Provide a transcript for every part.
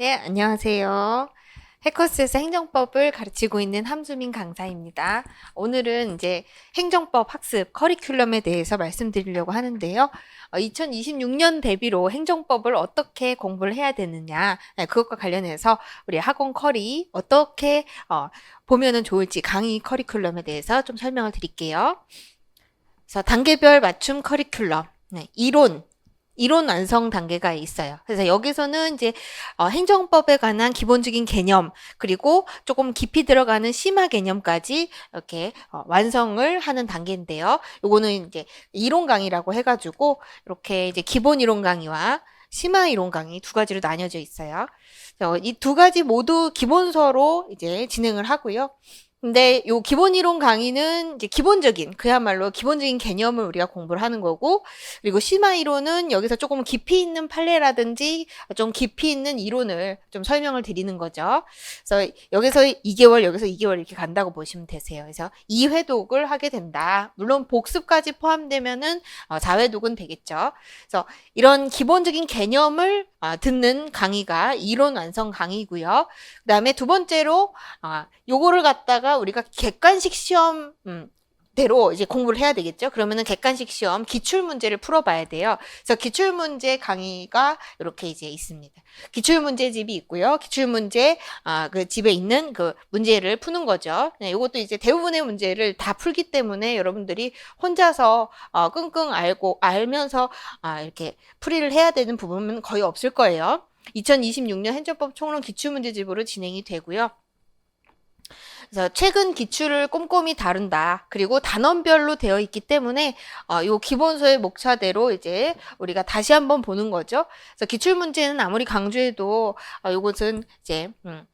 네, 안녕하세요. 해커스에서 행정법을 가르치고 있는 함수민 강사입니다. 오늘은 이제 행정법 학습 커리큘럼에 대해서 말씀드리려고 하는데요. 2026년 대비로 행정법을 어떻게 공부를 해야 되느냐, 네, 그것과 관련해서 우리 학원 커리 어떻게 어, 보면은 좋을지 강의 커리큘럼에 대해서 좀 설명을 드릴게요. 그래서 단계별 맞춤 커리큘럼, 네, 이론, 이론 완성 단계가 있어요. 그래서 여기서는 이제 어, 행정법에 관한 기본적인 개념 그리고 조금 깊이 들어가는 심화 개념까지 이렇게 어, 완성을 하는 단계인데요. 요거는 이제 이론 강의라고 해가지고 이렇게 이제 기본 이론 강의와 심화 이론 강의 두 가지로 나뉘어져 있어요. 이 두 가지 모두 기본서로 이제 진행을 하고요. 근데 요 기본 이론 강의는 이제 기본적인 그야말로 기본적인 개념을 우리가 공부를 하는 거고 그리고 심화 이론은 여기서 조금 깊이 있는 판례라든지 좀 깊이 있는 이론을 좀 설명을 드리는 거죠. 그래서 여기서 2개월 여기서 2개월 이렇게 간다고 보시면 되세요. 그래서 2회독을 하게 된다. 물론 복습까지 포함되면은 어, 4회독은 되겠죠. 그래서 이런 기본적인 개념을 어, 듣는 강의가 이론 완성 강의고요. 그다음에 두 번째로 어, 요거를 갖다가 거다가 우리가 객관식 시험 음, 대로 이제 공부를 해야 되겠죠. 그러면은 객관식 시험 기출 문제를 풀어봐야 돼요. 그래서 기출 문제 강의가 이렇게 이제 있습니다. 기출 문제집이 있고요. 기출 문제 아, 그 집에 있는 그 문제를 푸는 거죠. 네, 이것도 이제 대부분의 문제를 다 풀기 때문에 여러분들이 혼자서 어, 끙끙 알고 알면서 아, 이렇게 풀이를 해야 되는 부분은 거의 없을 거예요. 2026년 행정법 총론 기출 문제집으로 진행이 되고요. 그래서 최근 기출을 꼼꼼히 다룬다. 그리고 단원별로 되어 있기 때문에 어, 요 기본서의 목차대로 이제 우리가 다시 한번 보는 거죠. 그래서 기출 문제는 아무리 강조해도 어, 요것은 이제 음,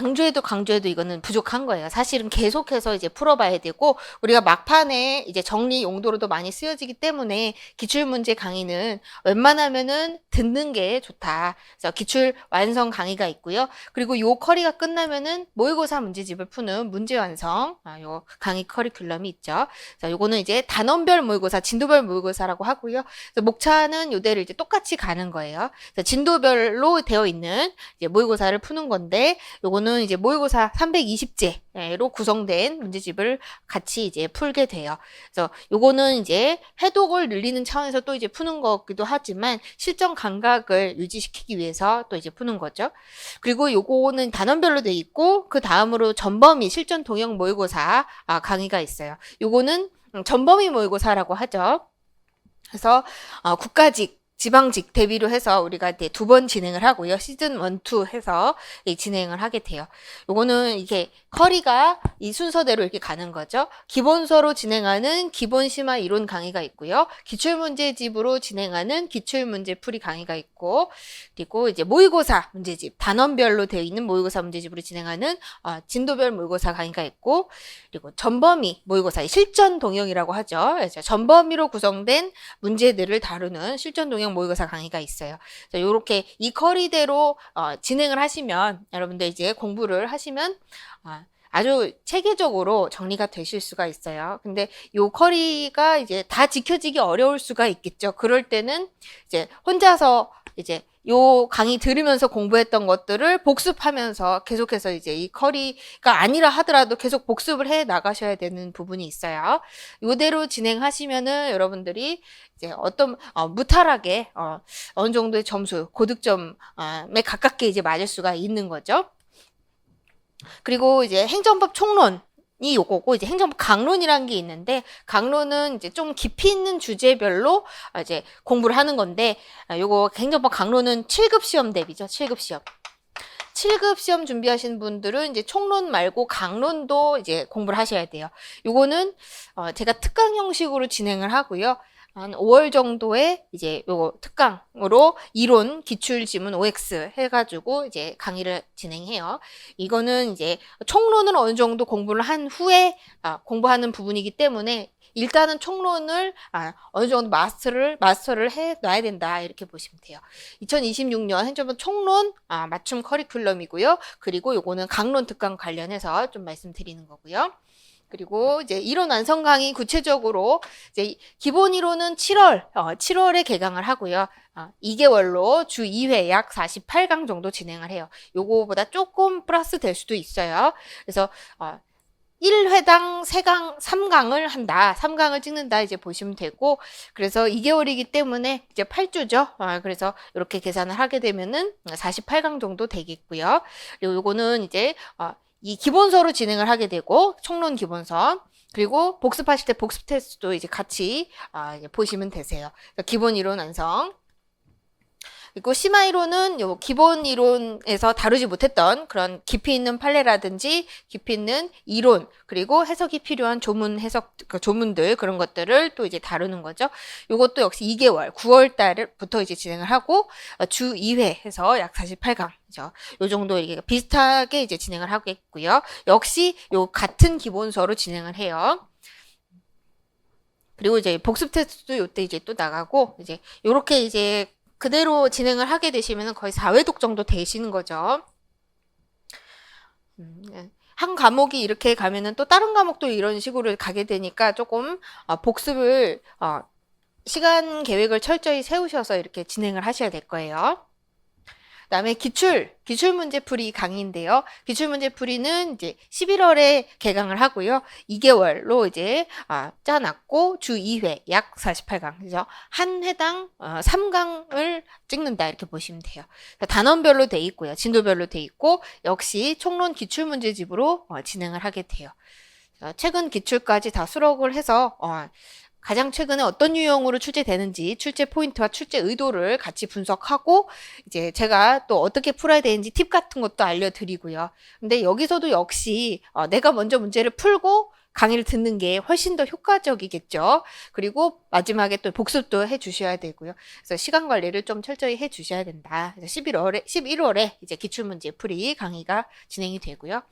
강조해도 강조해도 이거는 부족한 거예요. 사실은 계속해서 이제 풀어봐야 되고 우리가 막판에 이제 정리 용도로도 많이 쓰여지기 때문에 기출 문제 강의는 웬만하면은 듣는 게 좋다. 그래서 기출 완성 강의가 있고요. 그리고 요 커리가 끝나면은 모의고사 문제집을 푸는 문제 완성 아, 요 강의 커리큘럼이 있죠. 자, 요거는 이제 단원별 모의고사, 진도별 모의고사라고 하고요. 목차는 요대로 이제 똑같이 가는 거예요. 진도별로 되어 있는 모의고사를 푸는 건데 요거는 요거는 이제 모의고사 320제로 구성된 문제집을 같이 이제 풀게 돼요. 그래서 요거는 이제 해독을 늘리는 차원에서 또 이제 푸는 거기도 하지만 실전 감각을 유지시키기 위해서 또 이제 푸는 거죠. 그리고 요거는 단원별로 돼 있고 그 다음으로 전범위 실전 동영 모의고사 아, 강의가 있어요. 요거는 전범위 모의고사라고 하죠. 그래서 어, 국가직 지방직 대비로 해서 우리가 이제 두 번 진행을 하고요. 시즌 1, 2 해서 진행을 하게 돼요. 요거는 이게 커리가 이 순서대로 이렇게 가는 거죠. 기본서로 진행하는 기본 심화 이론 강의가 있고요. 기출문제집으로 진행하는 기출문제 풀이 강의가 있고, 그리고 이제 모의고사 문제집, 단원별로 되어 있는 모의고사 문제집으로 진행하는 어, 진도별 모의고사 강의가 있고, 그리고 전범위 모의고사, 실전 동영이라고 하죠. 전범위로 구성된 문제들을 다루는 실전 동영 기능 모의고사 강의가 있어요. 이렇게 이 커리대로 어, 진행을 하시면 여러분들 이제 공부를 하시면 어, 아주 체계적으로 정리가 되실 수가 있어요. 근데 요 커리가 이제 다 지켜지기 어려울 수가 있겠죠. 그럴 때는 이제 혼자서 이제 요 강의 들으면서 공부했던 것들을 복습하면서 계속해서 이제 이 커리가 아니라 하더라도 계속 복습을 해 나가셔야 되는 부분이 있어요. 요대로 진행하시면은 여러분들이 이제 어떤 어, 무탈하게 어, 어느 정도의 점수 고득점에 가깝게 이제 맞을 수가 있는 거죠. 그리고 이제 행정법 총론 이 요거고 이제 행정법 강론이라는 게 있는데 강론은 이제 좀 깊이 있는 주제별로 이제 공부를 하는 건데 아, 요거 행정법 강론은 7급 시험 대비죠. 7급 시험. 7급 시험 준비하시는 분들은 이제 총론 말고 강론도 이제 공부를 하셔야 돼요. 요거는 어 제가 특강 형식으로 진행을 하고요. 한 5월 정도에 이제 요 특강으로 이론 기출 지문 OX 해가지고 이제 강의를 진행해요. 이거는 이제 총론을 어느 정도 공부를 한 후에 아, 공부하는 부분이기 때문에 일단은 총론을 아, 어느 정도 마스터를 마스터를 해 놔야 된다 이렇게 보시면 돼요. 2026년 행정부 총론 아, 맞춤 커리큘럼이고요. 그리고 요거는 강론 특강 관련해서 좀 말씀드리는 거고요. 그리고 이제 이론 완성 강의 구체적으로 이제 기본 이론은 7월, 어, 7월에 개강을 하고요. 어, 2개월로 주 2회 약 48강 정도 진행을 해요. 요거보다 조금 플러스 될 수도 있어요. 그래서 어, 1회당 3강, 3강을 한다. 3강을 찍는다. 이제 보시면 되고. 그래서 2개월이기 때문에 이제 8주죠. 아, 그래서 이렇게 계산을 하게 되면은 48강 정도 되겠고요. 그리고 요거는 이제, 어, 이 기본서로 진행을 하게 되고, 총론 기본서. 그리고 복습하실 때 복습 테스트도 이제 같이 아, 이제 보시면 되세요. 그러니까 기본 이론 완성. 그리고 심화 이론은 요 기본 이론에서 다루지 못했던 그런 깊이 있는 판례라든지 깊이 있는 이론 그리고 해석이 필요한 조문 해석 그 조문들 그런 것들을 또 이제 다루는 거죠. 요것도 역시 2개월 9월 달부터 이제 진행을 하고 어, 주 2회 해서 약 48강 죠. 요 정도 이게 비슷하게 이제 진행을 하겠고요. 역시 요 같은 기본서로 진행을 해요. 그리고 이제 복습 테스트도 요때 이제 또 나가고 이제 요렇게 이제 그대로 진행을 하게 되시면 거의 4회독 정도 되시는 거죠. 음, 예. 한 과목이 이렇게 가면은 또 다른 과목도 이런 식으로 가게 되니까 조금 어, 복습을 어, 시간 계획을 철저히 세우셔서 이렇게 진행을 하셔야 될 거예요. 그다음에 기출 기출 문제 풀이 강의인데요. 기출 문제 풀이는 이제 11월에 개강을 하고요. 2개월로 이제 아, 짜놨고 주 2회 약 48강 그죠? 한 회당 어, 3강을 찍는다 이렇게 보시면 돼요. 단원별로 돼 있고요. 진도별로 돼 있고 역시 총론 기출 문제집으로 어, 진행을 하게 돼요. 어, 최근 기출까지 다 수록을 해서 어, 가장 최근에 어떤 유형으로 출제되는지 출제 포인트와 출제 의도를 같이 분석하고 이제 제가 또 어떻게 풀어야 되는지 팁 같은 것도 알려드리고요. 근데 여기서도 역시 어, 내가 먼저 문제를 풀고 강의를 듣는 게 훨씬 더 효과적이겠죠. 그리고 마지막에 또 복습도 해 주셔야 되고요. 그래서 시간 관리를 좀 철저히 해 주셔야 된다. 그래서 11월에 11월에 이제 기출 문제 풀이 강의가 진행이 되고요.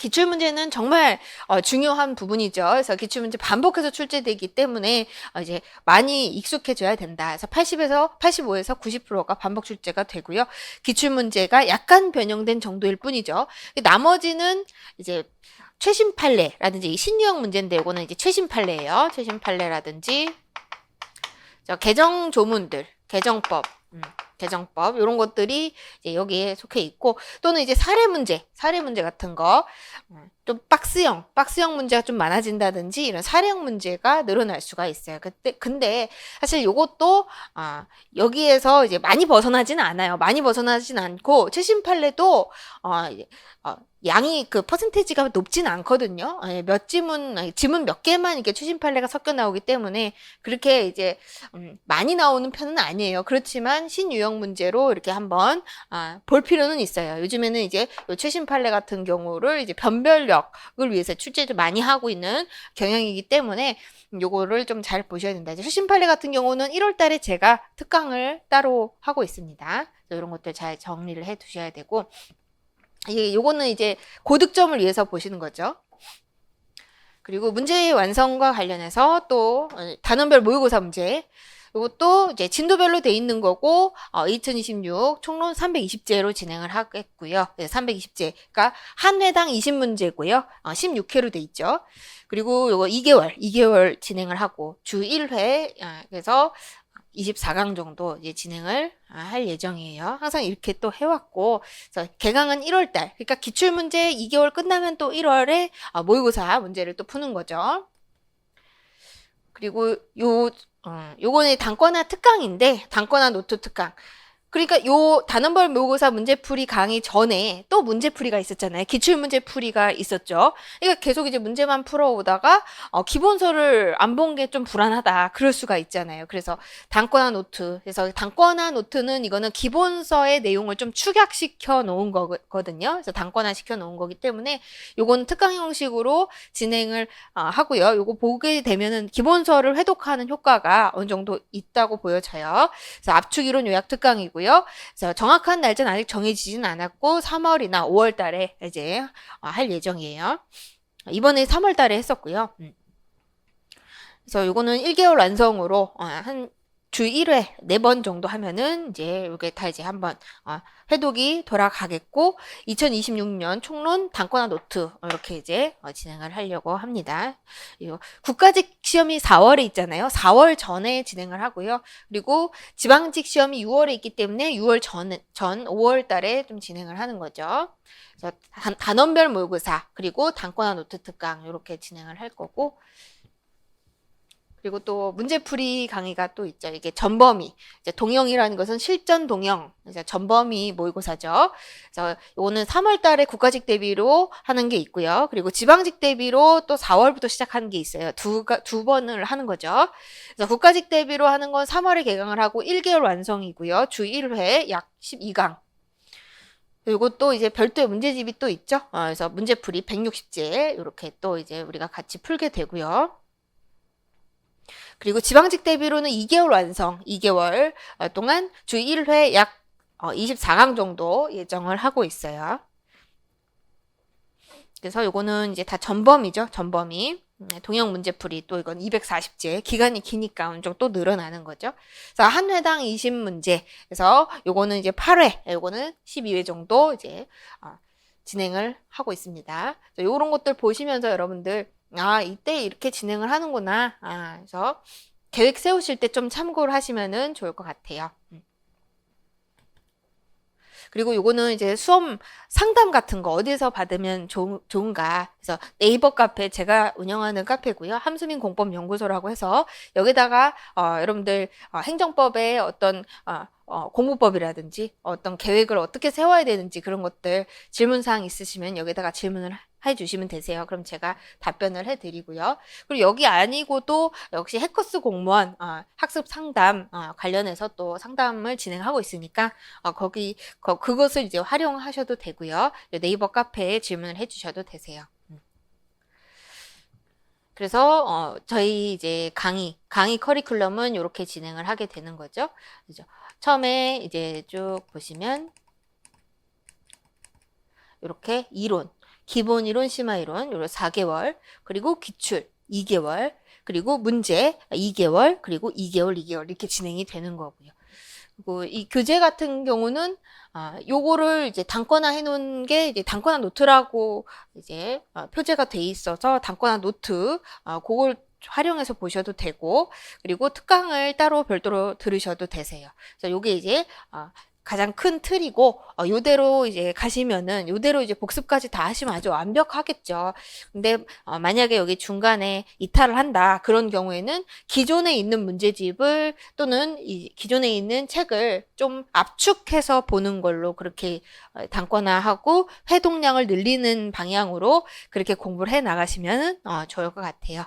기출 문제는 정말 어, 중요한 부분이죠. 그래서 기출 문제 반복해서 출제되기 때문에 어, 이제 많이 익숙해져야 된다. 그래서 80에서 85에서 90%가 반복 출제가 되고요. 기출 문제가 약간 변형된 정도일 뿐이죠. 나머지는 이제 최신 판례라든지 신유형 문제인데 이거는 이제 최신 판례예요. 최신 판례라든지 개정 조문들, 개정법. 음. 개정법 이런 것들이 이제 여기에 속해 있고 또는 이제 사례 문제, 사례 문제 같은 거 좀 박스형, 박스형 문제가 좀 많아진다든지 이런 사례형 문제가 늘어날 수가 있어요. 그때 근데 사실 요것도 아, 여기에서 이제 많이 벗어나지는 않아요. 많이 벗어나진 않고 최신 판례도 어, 어, 양이 그 퍼센테이지가 높진 않거든요. 예, 몇 지문, 지문 몇 개만 이렇게 최신 판례가 섞여 나오기 때문에 그렇게 이제 음, 많이 나오는 편은 아니에요. 그렇지만 신유형 문제로 이렇게 한번 아, 볼 필요는 있어요. 요즘에는 이제 최신 판례 같은 경우를 이제 변별력을 위해서 출제를 많이 하고 있는 경향이기 때문에 요거를 좀 잘 보셔야 된다. 최신 판례 같은 경우는 1월 달에 제가 특강을 따로 하고 있습니다. 이런 것들 잘 정리를 해 두셔야 되고 이게 요거는 이제 고득점을 위해서 보시는 거죠. 그리고 문제의 완성과 관련해서 또 어, 단원별 모의고사 문제 이것도 이제 진도별로 돼 있는 거고 어, 2026 총론 320제로 진행을 하겠고요. 네, 320제가 한 회당 20문제고요. 어, 16회로 돼 있죠. 그리고 이거 2개월, 2개월 진행을 하고 주 1회 어, 그래서 24강 정도 이제 진행을 할 예정이에요. 항상 이렇게 또 해왔고, 그래서 개강은 1월달. 그러니까 기출 문제 2개월 끝나면 또 1월에 어, 모의고사 문제를 또 푸는 거죠. 그리고 요 어, 요거는 단권화 특강인데 단권화 노트 특강. 그러니까 요 단원벌 모의고사 문제풀이 강의 전에 또 문제풀이가 있었잖아요. 기출 문제풀이가 있었죠. 그러니까 계속 이제 문제만 풀어오다가 어, 기본서를 안 본 게 좀 불안하다. 그럴 수가 있잖아요. 그래서 단권화 노트. 그래서 단권화 노트는 이거는 기본서의 내용을 좀 축약시켜 놓은 거거든요. 그래서 단권화 시켜 놓은 거기 때문에 요거는 특강 형식으로 진행을 어, 하고요. 요거 보게 되면은 기본서를 회독하는 효과가 어느 정도 있다고 보여져요. 그래서 압축 이론 요약 특강이고 있고요. 그래서 정확한 날짜는 아직 정해지진 않았고 3월이나 5월 달에 이제 어, 할 예정이에요. 이번에 3월 달에 했었고요. 음. 그래서 요거는 1개월 완성으로 어, 한주 1회, 4번 정도 하면은 이제 이게 다 이제 한번 어, 회독이 돌아가겠고 2026년 총론 단권화 노트 이렇게 이제 어, 진행을 하려고 합니다. 국가직 시험이 4월에 있잖아요. 4월 전에 진행을 하고요. 그리고 지방직 시험이 6월에 있기 때문에 6월 전, 전 5월 달에 좀 진행을 하는 거죠. 단, 단원별 모의고사 그리고 단권화 노트 특강 이렇게 진행을 할 거고 그리고 또 문제풀이 강의가 또 있죠. 이게 전범위. 이제 동영이라는 것은 실전 동영. 이제 전범위 모의고사죠. 그래서 이거는 3월 달에 국가직 대비로 하는 게 있고요. 그리고 지방직 대비로 또 4월부터 시작하는 게 있어요. 두, 가- 두 번을 하는 거죠. 그래서 국가직 대비로 하는 건 3월에 개강을 하고 1개월 완성이고요. 주 1회 약 12강. 그리고 또 이제 별도의 문제집이 또 있죠. 어, 그래서 문제풀이 160제 이렇게 또 이제 우리가 같이 풀게 되고요. 그리고 지방직 대비로는 2개월 완성, 2개월 어, 동안 주 1회 약 24강 정도 예정을 하고 있어요. 그래서 요거는 이제 다 전범이죠, 전범이. 음, 동영 문제풀이 또 이건 240제 기간이 기니까 엄청 또 늘어나는 거죠. 그래서 한 회당 20문제. 그래서 요거는 이제 8회, 요거는 12회 정도 이제 어, 진행을 하고 있습니다. 요런 것들 보시면서 여러분들 아, 이때 이렇게 진행을 하는구나. 아, 그래서 계획 세우실 때 좀 참고를 하시면은 좋을 것 같아요. 음. 그리고 요거는 이제 수험 상담 같은 거 어디서 받으면 좋, 좋은가. 그래서 네이버 카페 제가 운영하는 카페고요. 함수민 공법 연구소라고 해서 여기다가 어, 여러분들 어, 행정법의 어떤 어, 어, 공부법이라든지 어떤 계획을 어떻게 세워야 되는지 그런 것들 질문 사항 있으시면 여기다가 질문을 해 주시면 되세요. 그럼 제가 답변을 해 드리고요. 그리고 여기 아니고도 역시 해커스 공무원 어, 학습 상담 어, 관련해서 또 상담을 진행하고 있으니까 어, 거기 거, 그것을 이제 활용하셔도 되고요. 네이버 카페에 질문을 해 주셔도 되세요. 음. 그래서 어, 저희 이제 강의 강의 커리큘럼은 이렇게 진행을 하게 되는 거죠. 그죠? 처음에 이제 쭉 보시면 이렇게 이론, 기본 이론, 심화 이론 요런 4개월, 그리고 기출 2개월, 그리고 문제 2개월, 그리고 2개월, 2개월 이렇게 진행이 되는 거고요. 그리고 이 교재 같은 경우는 아, 요거를 이제 단권화 해놓은 게 이제 단권화 노트라고 이제 어, 표제가 돼 있어서 단권화 노트 어, 그걸 활용해서 보셔도 되고 그리고 특강을 따로 별도로 들으셔도 되세요. 그래서 요게 이제 어, 가장 큰 틀이고 어, 요대로 이제 가시면은 요대로 이제 복습까지 다 하시면 아주 완벽하겠죠. 근데 어, 만약에 여기 중간에 이탈을 한다 그런 경우에는 기존에 있는 문제집을 또는 이 기존에 있는 책을 좀 압축해서 보는 걸로 그렇게 어, 단권화하고 회독량을 늘리는 방향으로 그렇게 공부를 해 나가시면 어, 좋을 것 같아요.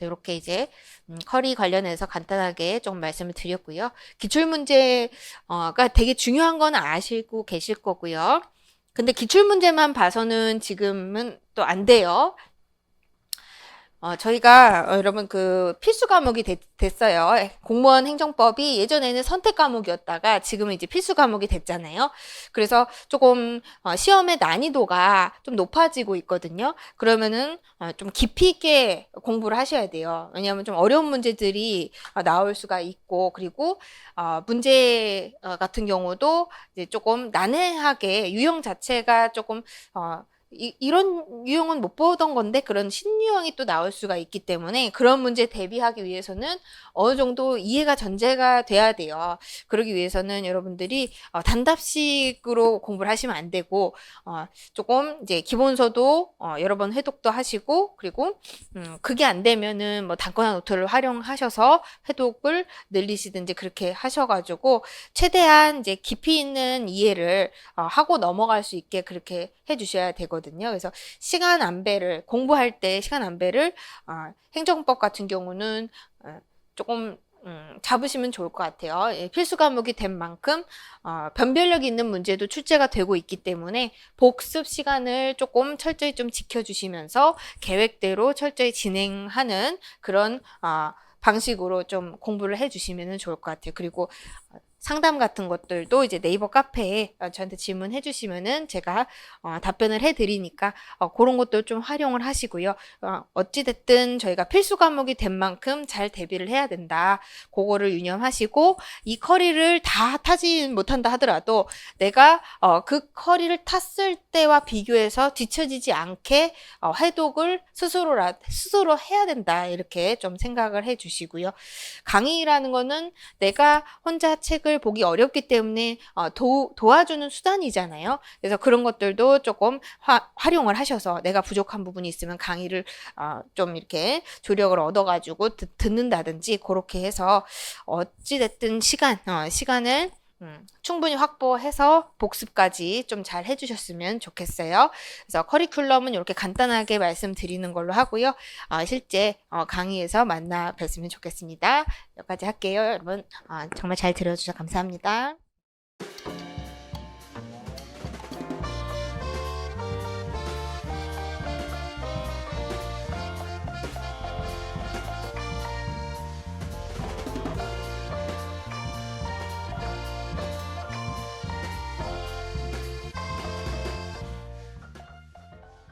이렇게 이제 음, 커리 관련해서 간단하게 좀 말씀을 드렸고요. 기출 문제가 되게 중요한 건 아시고 계실 거고요. 근데 기출 문제만 봐서는 지금은 또 안 돼요. 어, 저희가 어, 여러분 그 필수 과목이 됐, 됐어요. 공무원 행정법이 예전에는 선택 과목이었다가 지금은 이제 필수 과목이 됐잖아요. 그래서 조금 어, 시험의 난이도가 좀 높아지고 있거든요. 그러면은 어, 좀 깊이 있게 공부를 하셔야 돼요. 왜냐하면 좀 어려운 문제들이 어, 나올 수가 있고 그리고 어, 문제 어, 같은 경우도 이제 조금 난해하게 유형 자체가 조금 어, 이, 이런 유형은 못 보던 건데 그런 신유형이 또 나올 수가 있기 때문에 그런 문제 대비하기 위해서는 어느 정도 이해가 전제가 돼야 돼요. 그러기 위해서는 여러분들이 어, 단답식으로 공부를 하시면 안 되고 어, 조금 이제 기본서도 어, 여러 번 회독도 하시고 그리고 음, 그게 안 되면은 뭐 단권화 노트를 활용하셔서 회독을 늘리시든지 그렇게 하셔가지고 최대한 이제 깊이 있는 이해를 어, 하고 넘어갈 수 있게 그렇게 해주셔야 되거든요. 그래서 시간 안배를 공부할 때 시간 안배를 어, 행정법 같은 경우는 어, 조금 음, 잡으시면 좋을 것 같아요. 예, 필수 과목이 된 만큼 어, 변별력 있는 문제도 출제가 되고 있기 때문에 복습 시간을 조금 철저히 좀 지켜주시면서 계획대로 철저히 진행하는 그런 어, 방식으로 좀 공부를 해주시면 좋을 것 같아요. 그리고 상담 같은 것들도 이제 네이버 카페에 어, 저한테 질문해 주시면은 제가 어, 답변을 해 드리니까 어, 그런 것도 좀 활용을 하시고요. 어, 어찌됐든 저희가 필수 과목이 된 만큼 잘 대비를 해야 된다. 그거를 유념하시고 이 커리를 다 타지 못한다 하더라도 내가 어, 그 커리를 탔을 때와 비교해서 뒤처지지 않게 어, 해독을 스스로라 스스로 해야 된다 이렇게 좀 생각을 해 주시고요. 강의라는 거는 내가 혼자 책을 보기 어렵기 때문에 어, 도, 도와주는 수단이잖아요. 그래서 그런 것들도 조금 화, 활용을 하셔서 내가 부족한 부분이 있으면 강의를 어, 좀 이렇게 조력을 얻어가지고 듣, 듣는다든지 그렇게 해서 어찌됐든 시간 어, 시간을 음, 충분히 확보해서 복습까지 좀 잘 해주셨으면 좋겠어요. 그래서 커리큘럼은 이렇게 간단하게 말씀드리는 걸로 하고요. 어, 실제 어, 강의에서 만나 뵀으면 좋겠습니다. 여기까지 할게요. 여러분 어, 정말 잘 들어주셔서 감사합니다.